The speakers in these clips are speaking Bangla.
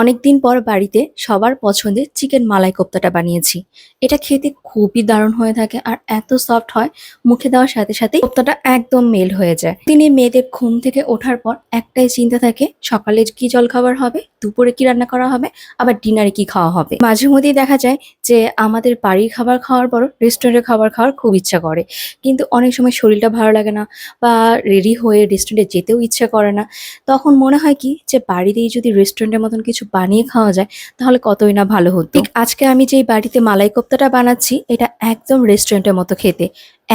অনেকদিন পর বাড়িতে সবার পছন্দের চিকেন মালাই কোপ্তাটা বানিয়েছি। এটা খেতে খুবই দারুণ হয়ে থাকে আর এত সফট হয়, মুখে দেওয়ার সাথে সাথে কোপ্তাটা একদম মেল হয়ে যায়। তিনি মেয়েদের ঘুম থেকে ওঠার পর একটাই চিন্তা থাকে, সকালে কি জল খাবার হবে, দুপুরে কি রান্না করা হবে, আবার ডিনারে কি খাওয়া হবে। মাঝে মধ্যেই দেখা যায় যে আমাদের বাড়ির খাবার খাওয়ার পর রেস্টুরেন্টের খাবার খাওয়ার খুব ইচ্ছা করে। কিন্তু অনেক সময় শরীরটা ভালো লাগে না বা রেডি হয়ে রেস্টুরেন্টে যেতেও ইচ্ছা করে না। তখন মনে হয় কি যে বাড়িতেই যদি রেস্টুরেন্টের মতন কিছু বানিয়ে খাওয়া যায়, তাহলে কতই না ভালো হতো। ঠিক আজকে আমি যেই বাড়িতে মালাই কোপ্তাটা বানাচ্ছি, এটা একদম রেস্টুরেন্টের মতো খেতে।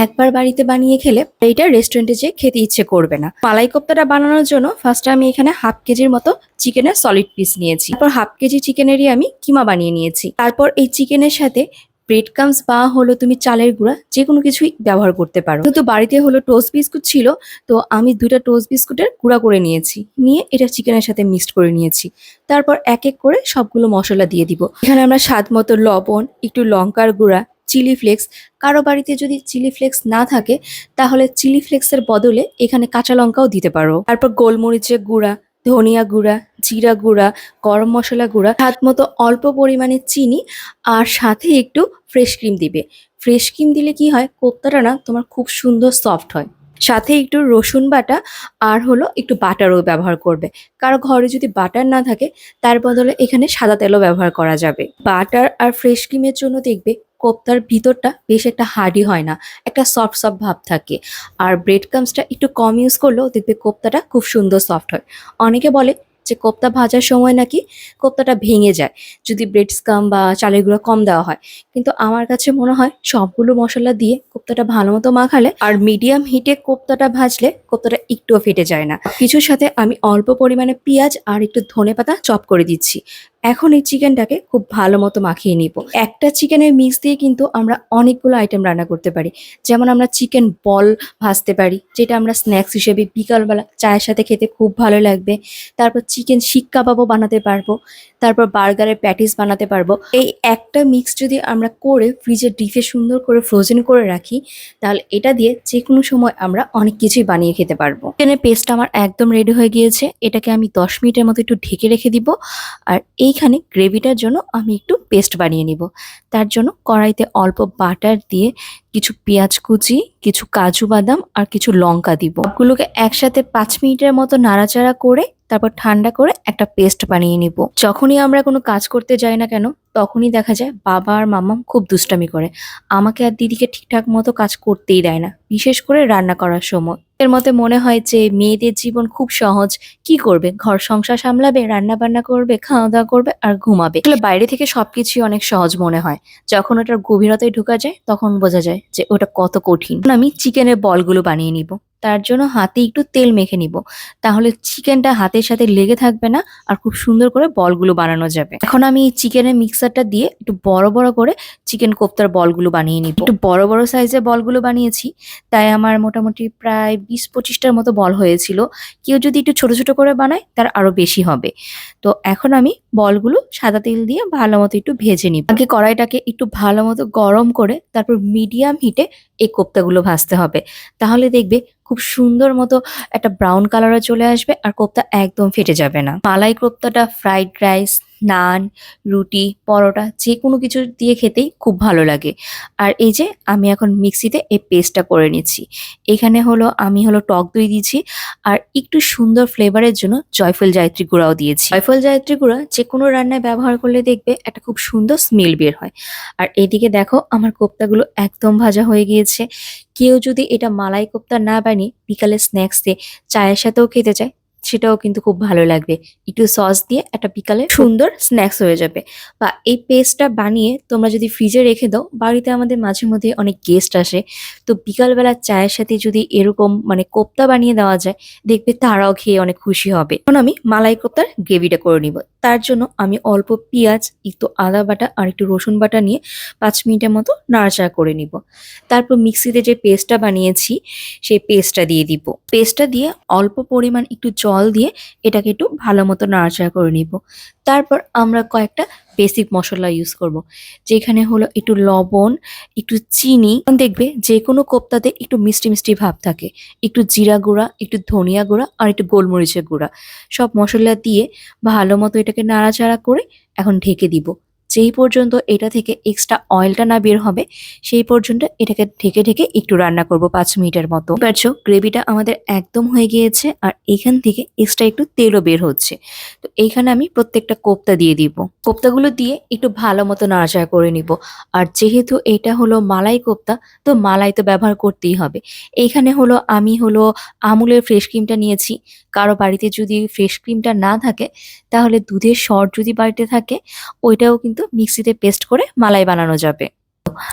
একবার বাড়িতে বানিয়ে খেলে এইটা রেস্টুরেন্টে যেয়ে খেতে ইচ্ছে করবে না। মালাই কোপ্তাটা বানানোর জন্য ফার্স্টে আমি এখানে হাফ কেজির মতো চিকেনের সলিড পিস নিয়েছি। তারপর হাফ কেজি চিকেনেরই আমি কিমা বানিয়ে নিয়েছি। তারপর এই চিকেনের সাথে ব্রেড কামস বা হলো তুমি চালের গুঁড়া যে কোনো কিছুই ব্যবহার করতে পারো। কিন্তু বাড়িতে হলো টোস্ট বিস্কুট ছিল, তো আমি দুইটা টোস্ট বিস্কুটের গুঁড়া করে নিয়েছি। নিয়ে এটা চিকেনের সাথে মিক্সড করে নিয়েছি। তারপর এক এক করে সবগুলো মশলা দিয়ে দিব। এখানে আমরা স্বাদ মতো লবণ, একটু লঙ্কার গুঁড়া চিলি ফ্লেক্স কারও বাড়িতে যদি চিলি ফ্লেক্স না থাকে, তাহলে চিলি ফ্লেক্সের বদলে এখানে কাঁচা লঙ্কাও দিতে পারো। তারপর গোলমরিচের গুঁড়া, ধনিয়া গুঁড়া জিরা গুঁড়া, গরম মশলা গুঁড়া, স্বাদ মতো অল্প পরিমাণে চিনি আর সাথে একটু ফ্রেশ ক্রিম দিবে। ফ্রেশ ক্রিম দিলে কি হয়? কোপ্তাটা না তোমার খুব সুন্দর সফট হয়। সাথে একটু রসুন বাটা আর হলো একটু বাটারও ব্যবহার করবে। কারও ঘরে যদি বাটার না থাকে, তার বদলে এখানে সাদা তেলও ব্যবহার করা যাবে। বাটার আর ফ্রেশ ক্রিমের জন্য দেখবে কোপ্তার ভিতরটা বেশ একটা হার্ডি হয় না, একটা সফট সফট ভাব থাকে। আর ব্রেড কামসটা একটু কম ইউজ করলেও দেখবে কোপ্তাটা খুব সুন্দর সফট হয়। অনেকে বলে যে কোপ্তা ভাজার সময় নাকি কোপ্তাটা ভেঙে যায়, যদি ব্রেড স্কাম বা চালের গুঁড়া কম দেওয়া হয়। কিন্তু আমার কাছে মনে হয় সবগুলো মশলা দিয়ে কোপ্তাটা ভালো মতো মাখালে আর মিডিয়াম হিটে কোপ্তাটা ভাজলে কোপ্তাটা একটুও ফেটে যায় না। কিছুর সাথে আমি অল্প পরিমাণে পেঁয়াজ আর একটু ধনে পাতা চপ করে দিচ্ছি। এখন এই চিকেনটাকে খুব ভালো মতো মাখিয়ে নিব। একটা চিকেনের মিক্স দিয়ে কিন্তু আমরা অনেকগুলো আইটেম রান্না করতে পারি। যেমন আমরা চিকেন বল ভাজতে পারি, যেটা আমরা স্ন্যাক্স হিসেবে বিকালবেলা চায়ের সাথে খেতে খুব ভালো লাগবে। তারপর চিকেন শিক কাবাবও বানাতে পারব, তারপর বার্গারের প্যাটিস বানাতে পারব। এই একটা মিক্স যদি আমরা করে ফ্রিজের ডিফে সুন্দর করে ফ্রোজেন করে রাখি, তাহলে এটা দিয়ে যে কোনো সময় আমরা অনেক কিছুই বানিয়ে খেতে পারব। চিকেনের পেস্ট আমার একদম রেডি হয়ে গিয়েছে। এটাকে আমি দশ মিনিটের মতো একটু ঢেকে রেখে দিব। আর এইখানে গ্রেভিটার জন্য আমি একটু পেস্ট বানিয়ে নিব। তার জন্য কড়াইতে অল্প বাটার দিয়ে কিছু পেঁয়াজ কুচি, কিছু কাজু বাদাম আর কিছু লঙ্কা দিব। ওগুলোকে একসাথে পাঁচ মিনিটের মতো নাড়াচাড়া করে, তারপর ঠান্ডা করে একটা পেস্ট বানিয়ে নিব। যখনই আমরা কোনো কাজ করতে যাই না কেন, তখনই দেখা যায় বাবা আর মামাম খুব দুষ্টামি করে। আমাকে আর দিদিকে ঠিকঠাক মতো কাজ করতেই দেয় না, বিশেষ করে রান্না করার সময়। এর মতে মনে হয় যে মেয়েদের জীবন খুব সহজ। কি করবে? ঘর সংসার সামলাবে রান্না বান্না করবে খাওয়া দাওয়া করবে আর ঘুমাবে। আসলে বাইরে থেকে সবকিছুই অনেক সহজ মনে হয়। যখন ওটার গভীরতায় ঢোকা যায়, তখন বোঝা যায় যে ওটা কত কঠিন। আমি চিকেনের বলগুলো বানিয়ে নিব। তার জন্য হাতে একটু তেল মেখে নিব। তাহলে চিকেনটা হাতের সাথে লেগে থাকবে না আর খুব সুন্দর করে বলগুলো বানানো যাবে। এখন আমি চিকেনের মিক্সারটা দিয়ে একটু বড় বড় করে চিকেন কোপ্তার বলগুলো বানিয়ে নিব। একটু বড় বড় সাইজের বলগুলো বানিয়েছি। তাই আমার মোটামুটি প্রায় বিশ পঁচিশটার মতো বল হয়েছিল। কেউ যদি একটু ছোট ছোট করে বানায়, তার আরও বেশি হবে। তো এখন আমি বলগুলো সাদা তেল দিয়ে ভালো মতো একটু ভেজে নিব। আগে কড়াইটাকে একটু ভালো মতো গরম করে, তারপর মিডিয়াম হিটে এই কোপ্তাগুলো ভাজতে হবে। তাহলে দেখবে খুব সুন্দর মতো একটা ব্রাউন কালারে চলে আসবে আর কোপ্তা একদম ফেটে যাবে না। মালাই কোপ্তাটা, ফ্রাইড রাইস নান, রুটি, পরোটা যে কোনো কিছু দিয়ে খেতেই খুব ভালো লাগে। আর এই যে আমি এখন মিক্সিতে এই পেস্টটা করে নিচ্ছি। এখানে হলো আমি হলো টক দই দিয়েছি আর একটু সুন্দর ফ্লেভারের জন্য জয়ফল জায়ত্রী গুঁড়াও দিয়েছি। জয়ফল জায়ত্রী গুঁড়া যে কোনো রান্নায় ব্যবহার করলে দেখবে একটা খুব সুন্দর স্মেল বের হয়। আর এদিকে দেখো আমার কোপ্তাগুলো একদম ভাজা হয়ে গিয়েছে। কেউ যদি এটা মালাই কোপ্তা না বানিয়ে বিকালে স্ন্যাক্স চায়ের সাথেও খেতে চায় সেটাও কিন্তু খুব ভালো লাগবে। একটু সস দিয়ে একটা বিকালে সুন্দর স্ন্যাক্স হয়ে যাবে। বা এই পেস্টটা বানিয়ে তোমরা যদি ফ্রিজে রেখে দাও, বাড়িতে আমাদের মাঝে মধ্যে অনেক গেস্ট আসে। তো বিকালবেলা চায়ের সাথে যদি এরকম মানে কোপ্তা বানিয়ে দেওয়া যায়, দেখবে তারাও খেয়ে অনেক খুশি হবে। এখন আমি মালাই কোপ্তার গ্রেভিটা করে নিব। তার জন্য আমি অল্প পেঁয়াজ, একটু আদা বাটা আর একটু রসুন বাটা নিয়ে পাঁচ মিনিটের মতো নাড়াচাড়া করে নিব। তারপর মিক্সিতে যে পেস্টটা বানিয়েছি, সেই পেস্টটা দিয়ে দিব। পেস্টটা দিয়ে অল্প পরিমাণ একটু জল দিয়ে এটাকে একটু ভালো মতো নাড়াচাড়া করে নিব। তারপর আমরা কয়েকটা বেসিক মশলা ইউজ করব, যেখানে হলো একটু লবণ, একটু চিনি। দেখবে যে কোনো কোপ্তাতে একটু মিষ্টি মিষ্টি ভাব থাকে। একটু জিরা গুঁড়া, একটু ধনিয়া গুঁড়া আর একটু গোলমরিচের গুঁড়া। সব মশলা দিয়ে ভালো মতো এটাকে নাড়াচাড়া করে এখন ঢেকে দিব। যেই পর্যন্ত এটা থেকে এক্সট্রা অয়েলটা না বের হবে, সেই পর্যন্ত এটাকে ঢেকে ঢেকে একটু রান্না করব পাঁচ মিনিটের মতো। পারছ গ্রেভিটা আমাদের একদম হয়ে গিয়েছে আর এখান থেকে এক্সট্রা একটু তেলও বের হচ্ছে। তো এইখানে আমি প্রত্যেকটা কোপ্তা দিয়ে দিব। কোপ্তাগুলো দিয়ে একটু ভালো মতো নাড়াচাড়া করে নিব। আর যেহেতু এটা হলো মালাই কোপ্তা, তো মালাই তো ব্যবহার করতেই হবে। এইখানে হলো আমি হলো আমুলের ফ্রেশ ক্রিমটা নিয়েছি। কারও বাড়িতে যদি ফ্রেশ ক্রিমটা না থাকে, তাহলে দুধের শর্ট যদি বাড়িতে থাকে, ওইটাও কিন্তু মিক্সিতে পেস্ট করে মালাই বানানো যাবে।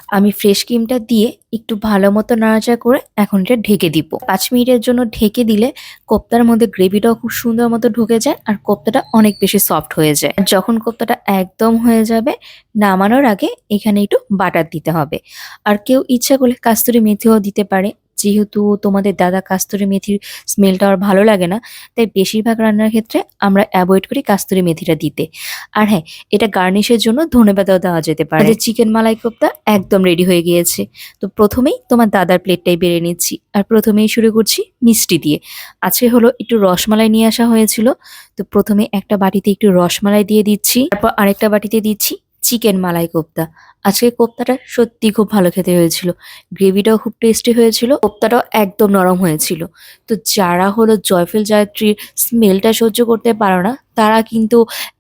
আমি ফ্রেশ ক্রিমটা দিয়ে একটু ভালো মতো নাড়াচাড়া করে এখন এটা ঢেকে দিব। পাঁচ মিনিটের জন্য ঢেকে দিলে কোপ্তার মধ্যে গ্রেভিটাও খুব সুন্দর মতো ঢুকে যায় আর কোপ্তাটা অনেক বেশি সফট হয়ে যায়। যখন কোপ্তাটা একদম হয়ে যাবে, নামানোর আগে এখানে একটু বাটার দিতে হবে। আর কেউ ইচ্ছা করলে কাস্তুরি মেথিও দিতে পারে। যেহেতু তোমাদের দাদা কাস্তুরি মেথির স্মেলটা আর ভালো লাগে না, তাই বেশিরভাগ রান্নার ক্ষেত্রে আমরা অ্যাভয়েড করি কাস্তুরি মেথিটা দিতে। আর হ্যাঁ এটা গার্নিশের জন্য ধনেপাতাও দেওয়া যেতে পারে। চিকেন মালাই কোপ্তা একদম রেডি হয়ে গিয়েছে। তো প্রথমেই তোমার দাদার প্লেটটাই বেড়ে নিচ্ছি। আর প্রথমেই শুরু করছি মিষ্টি দিয়ে। আজকে হলো একটু রসমালাই নিয়ে আসা হয়েছিল। তো প্রথমে একটা বাটিতে একটু রসমালাই দিয়ে দিচ্ছি। তারপর আরেকটা বাটিতে দিচ্ছি চিকেন মালাই কোপ্তা। আজকে কোপ্তাটা সত্যি খুব ভালো খেতে হয়েছিল। গ্রেভিটাও খুব টেস্টি হয়েছিল, কোপ্তাটাও একদম নরম হয়েছিল। তো যারা হলো জয়ফল জায়ত্রীর স্মেলটা সহ্য করতে পারো না, তারা কিন্তু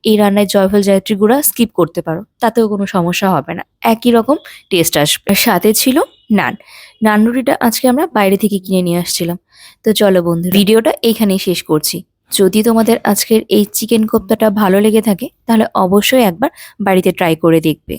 এই রান্নায় জয়ফল জায়ত্রী গুঁড়া স্কিপ করতে পারো। তাতেও কোনো সমস্যা হবে না। একই রকম টেস্ট আসবে। সাথে ছিল নান। নান রুটিটা আজকে আমরা বাইরে থেকে কিনে নিয়ে আসছিলাম। তো চলো বন্ধু ভিডিওটা এইখানেই শেষ করছি। যদি তোমাদের আজকের এই চিকেন কোপ্তাটা ভালো লেগে থাকে, তাহলে অবশ্যই একবার বাড়িতে ট্রাই করে দেখবে।